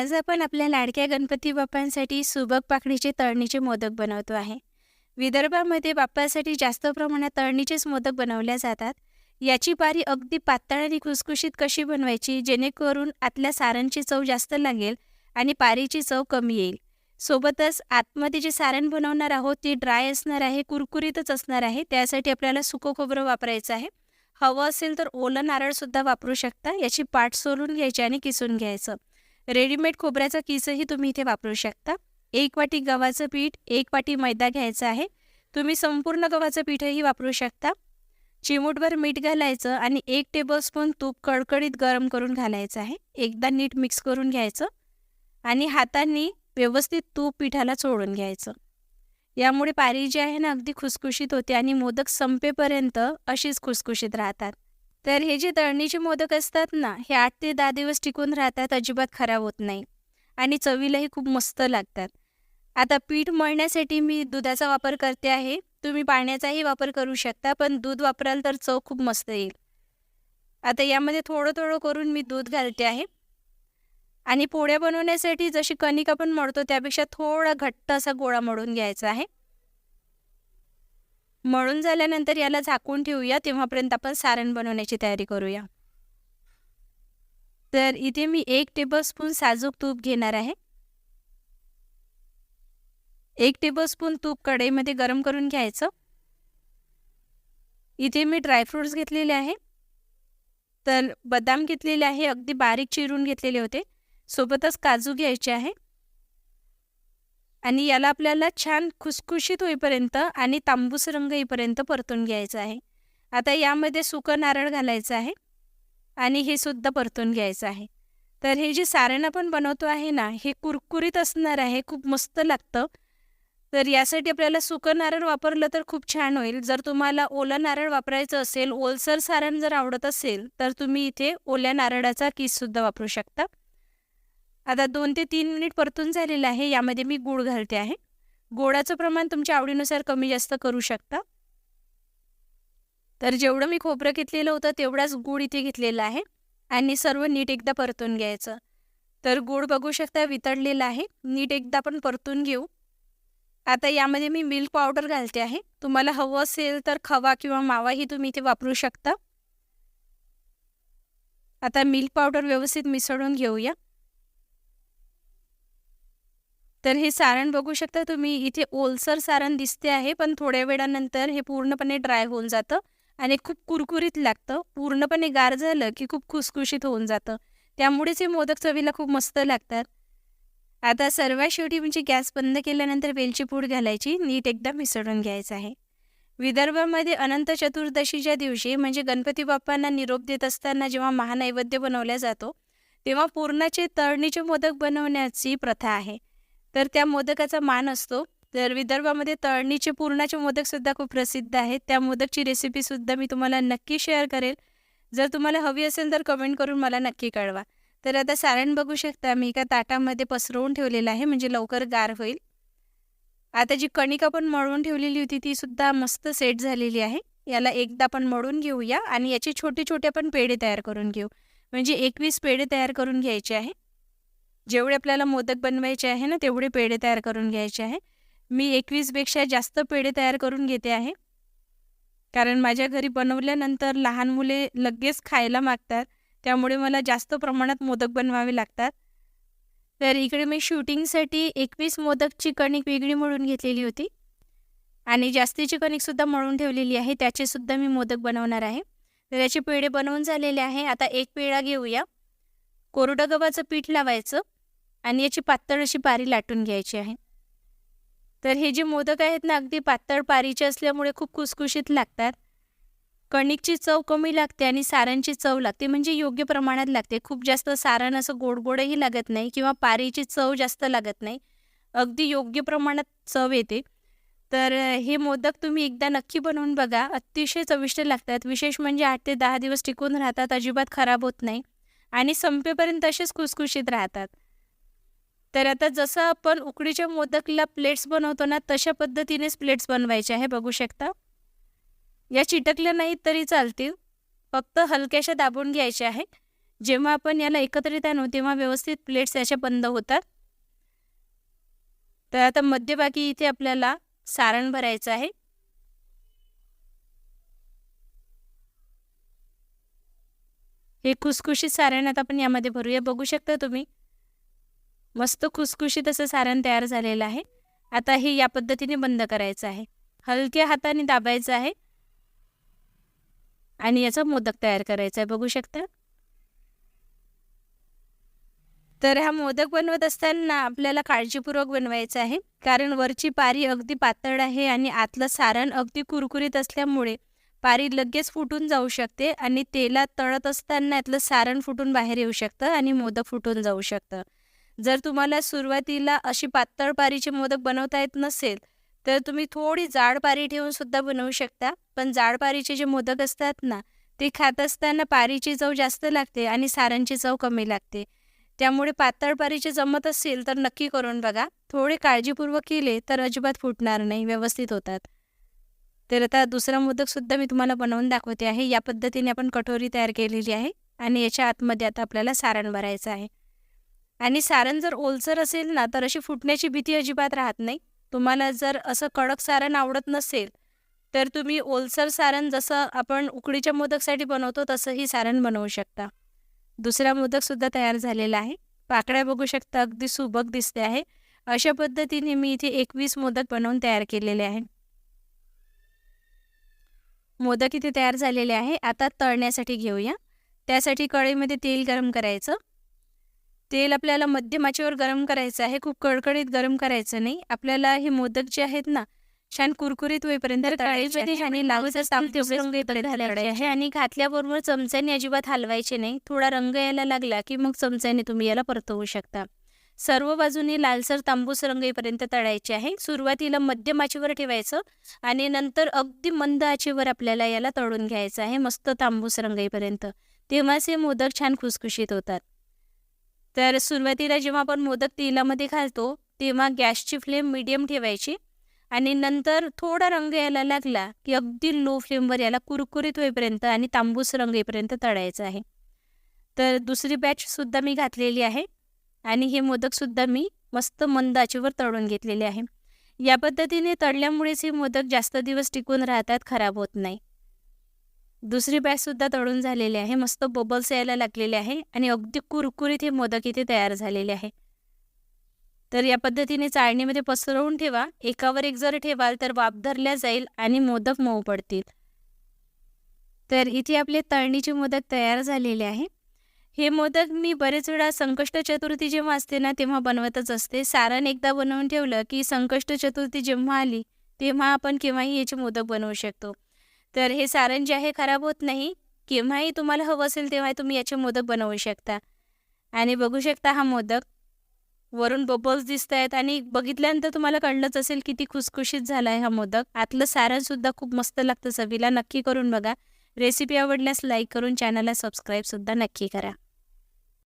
आज आपण आपल्या लाडक्या गणपती बाप्पांसाठी सुबक पाकडीचे तळणीचे मोदक बनवतो आहे. विदर्भामध्ये बाप्पासाठी जास्त प्रमाणात तळणीचेच मोदक बनवल्या जातात. याची पारी अगदी पातळ आणि खुसखुशीत कशी बनवायची जेणेकरून आतल्या सारणची चव जास्त लागेल आणि पारीची चव कमी येईल. सोबतच आतमध्ये जे सारण बनवणार आहोत ते ड्राय असणार आहे कुरकुरीतच असणार आहे त्यासाठी आपल्याला सुकं खोबरं वापरायचं आहे. हवं असेल तर ओलं नारळसुद्धा वापरू शकता याची पाट सोलून घ्यायची आणि किसून घ्यायचं. रेडीमेड खोबऱ्याचा किसही तुम्ही इथे वापरू शकता. एक वाटी गव्हाचं पीठ एक वाटी मैदा घ्यायचा आहे. तुम्ही संपूर्ण गव्हाचं पीठही वापरू शकता. चिमूटभर मीठ घालायचं आणि एक टेबलस्पून तूप कडकडीत गरम करून घालायचं आहे. एकदा नीट मिक्स करून घ्यायचं आणि हातांनी व्यवस्थित तूप पिठाला चोळून घ्यायचं. यामुळे पारी जी आहे ना अगदी खुसखुशीत होते आणि मोदक संपेपर्यंत अशीच खुसखुशीत राहतात. तर हे जे दळणीचे मोदक असतात ना हे आठ ते दहा दिवस टिकून राहतात अजिबात खराब होत नाही. आणि चवीलाही खूप मस्त लागतात. आता पीठ मळण्यासाठी मी दुधाचा वापर करते आहे. तुम्ही पाण्याचाही वापर करू शकता पण दूध वापराल तर चव खूप मस्त येईल. आता यामध्ये थोडं थोडं करून मी दूध घालते आहे. आणि पोळ्या बनवण्यासाठी जशी कणिक आपण मळतो त्यापेक्षा थोडा घट्ट असा गोळा मळून घ्यायचा आहे. मळून झाल्यानंतर याला झाकून ठेवूया. तेव्हापर्यंत आपण सारण बनवण्याची तयारी करूया. तर इथे मी एक टेबलस्पून साजूक तूप घेणार आहे. एक टेबलस्पून तूप कढईमध्ये गरम करून घ्यायचं. इथे मी ड्रायफ्रुट्स घेतलेले आहे. तर बदाम घेतलेले आहे. अगदी बारीक चिरून घेतलेले होते. सोबतच काजू घ्यायचे आहे. आणि याला आपल्याला छान खुसखुशीत होईपर्यंत आणि तांबूस रंग येईपर्यंत परतून घ्यायचं आहे. आता यामध्ये सुकं नारळ घालायचं आहे आणि हे सुद्धा परतून घ्यायचं आहे. तर हे जे सारण आपण बनवतो आहे ना हे कुरकुरीत असणार आहे खूप मस्त लागतं. तर यासाठी आपल्याला सुकं नारळ वापरलं तर खूप छान होईल. जर तुम्हाला ओलं नारळ वापरायचं असेल ओलसर सारण जर आवडत असेल तर तुम्ही इथे ओल्या नारळाचा किससुद्धा वापरू शकता. आता दोन ते तीन मिनिट परतून झालेलं आहे यामध्ये मी गूळ घालते आहे. गोडाचं प्रमाण तुमच्या आवडीनुसार कमी जास्त करू शकता. तर जेवढं मी खोबरं घेतलेलं होतं तेवढाच गूळ इथे घेतलेला आहे आणि सर्व नीट एकदा परतून घ्यायचं. तर गूळ बघू शकता वितळलेला आहे. नीट एकदा आपण परतून घेऊ. आता यामध्ये मी मिल्क पावडर घालते आहे. तुम्हाला हवं असेल तर खवा किंवा मावाही तुम्ही इथे वापरू शकता. आता मिल्क पावडर व्यवस्थित मिसळून घेऊया. तर हे सारण बघू शकता तुम्ही इथे ओलसर सारण दिसते आहे पण थोड्या वेळानंतर हे पूर्णपणे ड्राय होऊन जातं आणि खूप कुरकुरीत लागतं. पूर्णपणे गार झालं की खूप खुसखुशीत होऊन जातं. त्यामुळेच हे मोदक चवीला खूप मस्त लागतात. आता सर्वात शेवटी म्हणजे गॅस बंद केल्यानंतर वेलची पूड घालायची नीट एकदा मिसळून घ्यायचं आहे. विदर्भामध्ये अनंत चतुर्दशीच्या दिवशी म्हणजे गणपती बाप्पांना निरोप देत असताना जेव्हा महानैवेद्य बनवला जातो तेव्हा पूर्णाचे तळणीचे मोदक बनवण्याची प्रथा आहे. तर त्या मोदकाचा मान असतो. तर विदर्भामध्ये तळणीचे पूर्णाचे मोदकसुद्धा खूप प्रसिद्ध आहेत. त्या मोदकची रेसिपीसुद्धा मी तुम्हाला नक्की शेअर करेल. जर तुम्हाला हवी असेल तर कमेंट करून मला नक्की कळवा. तर आता सारण बघू शकता मी. एका ताटामध्ये पसरवून ठेवलेलं आहे. म्हणजे लवकर गार होईल. आता जी कणिक आपण मळून ठेवलेली होती ती सुद्धा मस्त सेट झालेली आहे. याला एकदा आपण मळून घेऊया आणि याचे छोटे छोटे आपण पेढे तयार करून घेऊ. म्हणजे एकवीस पेढे तयार करून घ्यायचे आहे. जेवढे आपल्याला मोदक बनवायचे आहे ना तेवढे पेढे तयार करून घ्यायचे आहे. मी एकवीसपेक्षा जास्त पेढे तयार करून घेते आहे. कारण माझ्या घरी बनवल्यानंतर लहान मुले लगेच खायला मागतात. त्यामुळे मला जास्त प्रमाणात मोदक बनवावे लागतात. तर इकडे मी शूटिंगसाठी एकवीस मोदकची कणिक वेगळी मळून घेतलेली होती. आणि जास्तीची कणिकसुद्धा मळून ठेवलेली आहे. त्याचेसुद्धा मी मोदक बनवणार आहे. तर याचे पेढे बनवून झालेले आहे. आता एक पेढा घेऊया. कोरडं गव्हाचं पीठ लावायचं आणि याची पातळ अशी पारी लाटून घ्यायची आहे. तर हे जे मोदक आहेत ना अगदी पातळ पारीचे असल्यामुळे खूप कुसकुशीत लागतात. कणिकची चव कमी लागते आणि सारांची चव लागते म्हणजे योग्य प्रमाणात लागते. खूप जास्त सारण असं गोड गोडही लागत नाही किंवा पारीची चव जास्त लागत नाही. अगदी योग्य प्रमाणात चव येते. तर हे मोदक तुम्ही एकदा नक्की बनवून बघा. अतिशय चविष्ट लागतात. विशेष म्हणजे आठ ते दहा दिवस टिकून राहतात. अजिबात खराब होत नाही. आणि संपेपर्यंत असेच खुसखुशीत राहतात. तर आता जसं आपण उकडीच्या मोदकला प्लेट्स बनवतो ना तशा पद्धतीनेच प्लेट्स बनवायचे आहे बघू शकता. या चिटकल्या नाहीत तरी चालतील. फक्त हलक्याशा दाबून घ्यायच्या आहे. जेव्हा आपण याला एकत्रित आणू तेव्हा व्यवस्थित प्लेट्स याच्या बंद होतात. तर आता मध्यभागी इथे आपल्याला सारण भरायचं आहे. हे खुसखुशीत सारण आता आपण यामध्ये भरूया. बघू शकता तुम्ही. मस्त खुसखुशीत असं सारण तयार झालेलं आहे. आता हे या पद्धतीने बंद करायचं आहे. हलक्या हाताने दाबायचं आहे. आणि याचा मोदक तयार करायचा आहे. बघू शकता. तर हा मोदक बनवत असताना आपल्याला काळजीपूर्वक बनवायचा आहे. कारण वरची पारी अगदी पातळ आहे आणि आतलं सारण अगदी कुरकुरीत असल्यामुळे पारी लगेच फुटून जाऊ शकते आणि तेलात तळत असताना यातलं सारण फुटून बाहेर येऊ शकतं आणि मोदक फुटून जाऊ शकतं. जर तुम्हाला सुरुवातीला अशी पातळ पारीचे मोदक बनवता येत नसेल तर तुम्ही थोडी जाड पारी ठेवून सुद्धा बनवू शकता. पण जाड पारीचे जे मोदक असतात ना ते खात असताना पारीची चव जास्त लागते आणि सारांची चव कमी लागते. त्यामुळे पातळ पारीचे जमत असेल तर नक्की करून बघा. थोडे काळजीपूर्वक केले तर अजिबात फुटणार नाही व्यवस्थित होतात. तर आता दुसरा मोदकसुद्धा मी तुम्हाला बनवून दाखवते आहे. या पद्धतीने आपण कटोरी तयार केलेली आहे आणि याच्या आतमध्ये आता आपल्याला सारण भरायचं आहे. आणि सारण जर ओलसर असेल ना तर अशी फुटण्याची भीती अजिबात राहत नाही. तुम्हाला जर असं कडक सारण आवडत नसेल तर तुम्ही ओलसर सारण जसं आपण उकडीच्या मोदकसाठी बनवतो तसंही सारण बनवू शकता. दुसरा मोदकसुद्धा तयार झालेला आहे. पाकळ्या बघू शकता अगदी सुबक दिसते आहे. अशा पद्धतीने मी इथे एकवीस मोदक बनवून तयार केलेले आहे मोदक इथे तयार झालेले आहे. आता तळण्यासाठी घेऊया. त्यासाठी कढईमध्ये तेल गरम करायचं. तेल आपल्याला मध्यम आचेवर गरम करायचं आहे. खूप कडकडीत गरम करायचं नाही. आपल्याला हे मोदक जे आहेत ना छान कुरकुरीत होईपर्यंत आहे आणि घातल्याबरोबर चमच्याने अजिबात हलवायचे नाही. थोडा रंग यायला लागला की मग चमच्याने तुम्ही याला परतवू शकता. सर्व बाजूनी लालसर तांबूस रंग येईपर्यंत तळायचे आहे. सुरुवातीला मध्यम आचेवर ठेवायचं आणि नंतर अगदी मंद आचेवर आपल्याला याला तळून घ्यायचं आहे मस्त तांबूस रंग येईपर्यंत तेव्हाच हे मोदक छान खुसखुशीत होतात. तर सुरुवातीला जेव्हा आपण मोदक तेलामध्ये घालतो तेव्हा गॅसची फ्लेम मिडियम ठेवायची आणि नंतर थोडा रंग यायला लागला की अगदी लो फ्लेमवर याला कुरकुरीत होईपर्यंत आणि तांबूस रंग येईपर्यंत तळायचं आहे. तर दुसरी बॅचसुद्धा मी घातलेली आहे. आणि हे मोदकसुद्धा मी मस्त मंद आचेवर तळून घेतलेले आहे. या पद्धतीने तळल्यामुळेच हे मोदक जास्त दिवस टिकून राहतात खराब होत नाही. दुसरी बॅचसुद्धा तळून झालेली आहे मस्त बबल्स यायला लागलेले आहे आणि अगदी कुरकुरीत हे मोदक इथे तयार झालेले आहे. तर या पद्धतीने चाळणीमध्ये पसरवून ठेवा एकावर एक जर ठेवाल तर वाफ धरल्या जाईल आणि मोदक मऊ पडतील. तर इथे आपले तळणीचे मोदक तयार झालेले आहे. हे मोदक मी बरेच वेळा संकष्ट चतुर्थी जेव्हा असते ना तेव्हा बनवतच असते. सारण एकदा बनवून ठेवलं की संकष्ट चतुर्थी जेव्हा आली तेव्हा आपण केव्हाही याचे मोदक बनवू शकतो. तर हे सारण जे आहे खराब होत नाही. केव्हाही तुम्हाला हवं असेल तेव्हा तुम्ही याचे मोदक बनवू शकता. आणि बघू शकता हा मोदक. वरून बबल्स दिसत आहेत आणि बघितल्यानंतर तुम्हाला कळलंच असेल किती खुसखुशीत झाला आहे हा मोदक. आतलं सारणसुद्धा खूप मस्त लागतं चवीला. नक्की करून बघा. रेसिपी आवडल्यास लाईक करून चॅनलला सबस्क्राईबसुद्धा नक्की करा.